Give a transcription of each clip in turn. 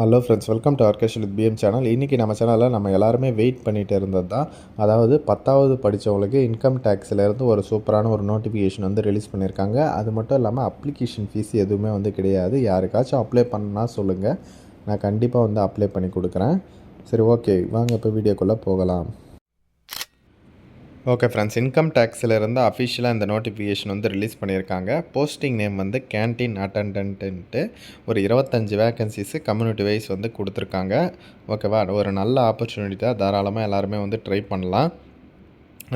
Hello friends welcome to ஆர்கேஷன் with PM channel இன்றைக்கி நம்ம சேனலில் நம்ம எல்லாருமே வெயிட் பண்ணிகிட்டு இருந்தது தான். அதாவது பத்தாவது படித்தவங்களுக்கு இன்கம் டேக்ஸ்லேருந்து ஒரு சூப்பரான ஒரு நோட்டிஃபிகேஷன் வந்து ரிலீஸ் பண்ணியிருக்காங்க அது மட்டும் இல்லாமல் அப்ளிகேஷன் ஃபீஸ் எதுவுமே வந்து கிடையாது. யாருக்காச்சும் அப்ளை பண்ணால் சொல்லுங்கள் நான் கண்டிப்பாக வந்து அப்ளை பண்ணி கொடுக்குறேன். சரி ஓகே வாங்க இப்போ வீடியோக்குள்ளே போகலாம். ஓகே ஃப்ரெண்ட்ஸ் இன்கம் டேக்ஸில் அஃபிஷியலாக இந்த நோட்டிஃபிகேஷன் வந்து ரிலீஸ் பண்ணியிருக்காங்க. போஸ்டிங் நேம் வந்து கேன்டீன் அட்டண்டன்ட்டு ஒரு இருபத்தஞ்சி வேக்கன்சிஸு கம்யூனிட்டி வைஸ் வந்து கொடுத்துருக்காங்க. ஓகேவா ஒரு நல்ல ஆப்பர்ச்சுனிட்டி தான் தாராளமாக எல்லாருமே வந்து ட்ரை பண்ணலாம்.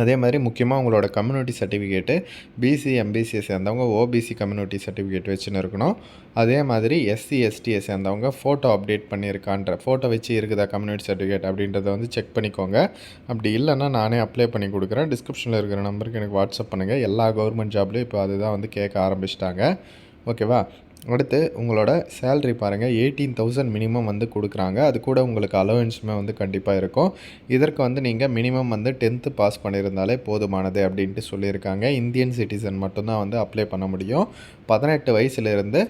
அதே மாதிரி முக்கியமாக உங்களோட கம்யூனிட்டி சர்டிஃபிகேட்டு பிசி எம்பிசியை சேர்ந்தவங்க ஓபிசி கம்யூனிட்டி சர்டிஃபிகேட் வச்சுன்னு இருக்கணும். அதே மாதிரி எஸ்சி எஸ்டியை சேர்ந்தவங்க ஃபோட்டோ அப்டேட் பண்ணியிருக்கான்ற ஃபோட்டோ வச்சு இருக்குதா கம்யூனிட்டி சர்டிஃபிகேட் அப்படின்றத வந்து செக் பண்ணிக்கோங்க. அப்படி இல்லைன்னா நானே அப்ளை பண்ணி கொடுக்குறேன். டிஸ்கிரிப்ஷனில் இருக்கிற நம்பருக்கு எனக்கு வாட்ஸ்அப் பண்ணுங்கள் எல்லா கவர்மெண்ட் ஜாப்லேயும் இப்போ அதுதான் வந்து கேட்க ஆரம்பிச்சிட்டாங்க. ஓகேவா அடுத்து உங்களோட சேல்ரி பாருங்கள் எயிட்டீன் தௌசண்ட் மினிமம் வந்து கொடுக்குறாங்க. அது கூட உங்களுக்கு அலோவன்ஸுமே வந்து கண்டிப்பாக இருக்கும். இதற்கு வந்து நீங்கள் மினிமம் வந்து டென்த்து பாஸ் பண்ணியிருந்தாலே போதுமானது அப்படின்ட்டு சொல்லியிருக்காங்க. இந்தியன் சிட்டிசன் மட்டும்தான் வந்து அப்ளை பண்ண முடியும். பதினெட்டு வயசுலேருந்து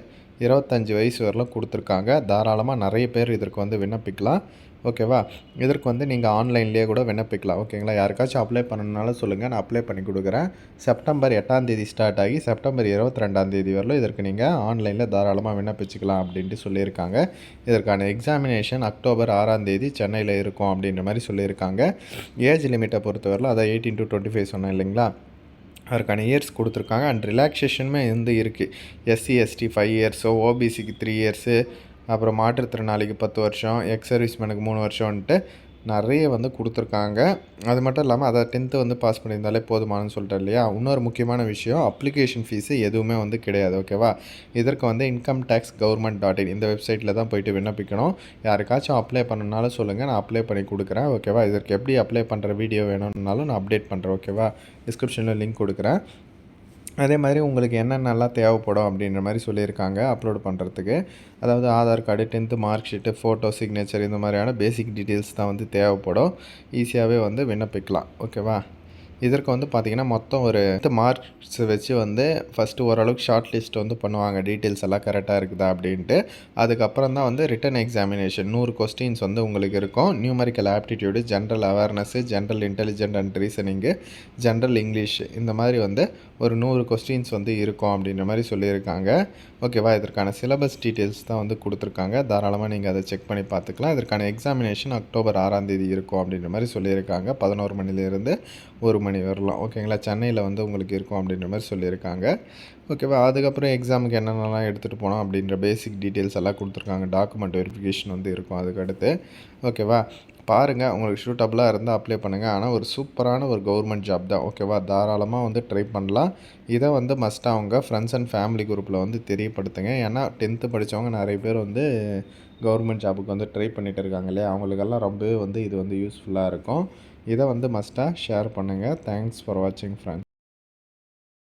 இருபத்தஞ்சி வயசு வரலாம் கொடுத்துருக்காங்க. தாராளமாக நிறைய பேர் இதற்கு வந்து விண்ணப்பிக்கலாம். ஓகேவா? இதற்கு வந்து நீங்கள் ஆன்லைன்லேயே கூட விண்ணப்பிக்கலாம். ஓகேங்களா? யாருக்காச்சும் அப்ளை பண்ணணுனாலும் சொல்லுங்கள் நான் அப்ளை பண்ணி கொடுக்குறேன். செப்டம்பர் எட்டாம் தேதி ஸ்டார்ட் ஆகி செப்டம்பர் இருபத்தி ரெண்டாம் தேதி வரலும் இதற்கு நீங்கள் ஆன்லைனில் தாராளமாக விண்ணப்பிச்சுக்கலாம் அப்படின்ட்டு சொல்லியிருக்காங்க. இதற்கான எக்ஸாமினேஷன் அக்டோபர் ஆறாம் தேதி சென்னையில் இருக்கும் அப்படின்ற மாதிரி சொல்லியிருக்காங்க. ஏஜ் லிமிட்டை பொறுத்தவரையில் அதான் எயிட்டீன் டு டுவெண்ட்டி ஃபைவ் சொன்னேன் இல்லைங்களா? அதற்கான இயர்ஸ் கொடுத்துருக்காங்க. அண்ட் ரிலாக்ஸேஷனுமே வந்து இருக்குது எஸ்சி எஸ்டி ஃபைவ் இயர்ஸோ ஓபிசிக்கு த்ரீ இயர்ஸு அப்புறம் மாற்றுத்திறனாளிக்கு பத்து வருஷம் எக்ஸ் சர்வீஸ்மேனுக்கு மூணு வருஷம்ன்ட்டு நிறைய வந்து கொடுத்துருக்காங்க. அது மட்டும் இல்லாமல் அதை டென்த்து வந்து பாஸ் பண்ணியிருந்தாலே போதுமானு சொல்லிட்டேன் இல்லையா? இன்னொரு முக்கியமான விஷயம் அப்ளிகேஷன் ஃபீஸு எதுவுமே வந்து கிடையாது ஓகேவா இதற்கு வந்து income tax government dot in இந்த வெப்சைட்டில் தான் போயிட்டு விண்ணப்பிக்கணும். யாருக்காச்சும் அப்ளை பண்ணனாலும் சொல்லுங்கள் நான் அப்ளை பண்ணி கொடுக்குறேன் ஓகேவா இதற்கு எப்படி அப்ளை பண்ணுற வீடியோ வேணும்னாலும் நான் அப்டேட் பண்ணுறேன் ஓகேவா டிஸ்கிரிப்ஷனில் லிங்க் கொடுக்குறேன். அதே மாதிரி உங்களுக்கு என்னென்னலாம் தேவைப்படும் அப்படின்ற மாதிரி சொல்லியிருக்காங்க அப்லோட் பண்ணுறதுக்கு அதாவது Aadhaar card tenth mark sheet photo signature இந்த மாதிரியான பேசிக் டீட்டெயில்ஸ் தான் வந்து தேவைப்படும். ஈஸியாகவே வந்து விண்ணப்பிக்கலாம். ஓகேவா இதற்கு வந்து பார்த்திங்கன்னா மொத்தம் ஒரு மார்க்ஸ் வச்சு வந்து ஃபஸ்ட்டு ஓரளவுக்கு ஷார்ட் லிஸ்ட் வந்து பண்ணுவாங்க. டீட்டெயில்ஸ் எல்லாம் கரெக்டாக இருக்குதா அப்படின்ட்டு. அதுக்கப்புறம் தான் வந்து ரிட்டன் எக்ஸாமினேஷன் நூறு கொஸ்டின்ஸ் வந்து உங்களுக்கு இருக்கும். Numerical aptitude general awareness general intelligent and reasoning general English இந்த மாதிரி வந்து ஒரு நூறு கொஸ்டின்ஸ் வந்து இருக்கும் அப்படின்ற மாதிரி சொல்லியிருக்காங்க. ஓகேவா இதற்கான சிலபஸ் டீட்டெயில்ஸ் தான் வந்து கொடுத்துருக்காங்க. தாராளமாக நீங்கள் அதை செக் பண்ணி பார்த்துக்கலாம். இதற்கான எக்ஸாமினேஷன் அக்டோபர் ஆறாம் தேதி இருக்கும் அப்படின்ற மாதிரி சொல்லியிருக்காங்க. பதினோரு மணிலேருந்து ஒரு மணி வரலாம். ஓகேங்களா? சென்னையில் வந்து உங்களுக்கு இருக்கும் அப்படின்ற மாதிரி சொல்லியிருக்காங்க. ஓகேவா? அதுக்கப்புறம் எக்ஸாமுக்கு என்னென்னலாம் எடுத்துகிட்டு போனோம் அப்படின்ற பேசிக் டீட்டெயில்ஸ் எல்லாம் கொடுத்துருக்காங்க. டாக்குமெண்ட் வெரிஃபிகேஷன் வந்து இருக்கும் அதுக்கடுத்து. ஓகேவா? பாருங்கள் உங்களுக்கு ஷூட்டபுளாக இருந்தால் அப்ளை பண்ணுங்கள் ஆனால் ஒரு சூப்பரான ஒரு கவர்மெண்ட் ஜாப் தான் ஓகேவா தாராளமாக வந்து ட்ரை பண்ணலாம். இதை வந்து மஸ்ட்டாக அவங்க ஃப்ரெண்ட்ஸ் அண்ட் ஃபேமிலி குரூப்பில் வந்து தெரியப்படுத்துங்க. ஏன்னா டென்த்து படித்தவங்க நிறைய பேர் வந்து கவர்மெண்ட் ஜாபுக்கு வந்து ட்ரை பண்ணிகிட்டு இருக்காங்க இல்லையா? அவங்களுக்கெல்லாம் ரொம்பவே வந்து இது வந்து யூஸ்ஃபுல்லாக இருக்கும். இதை வந்து மஸ்ட்டாக ஷேர் பண்ணுங்கள் தேங்க்ஸ் ஃபார் வாட்சிங் ஃப்ரெண்ட்ஸ்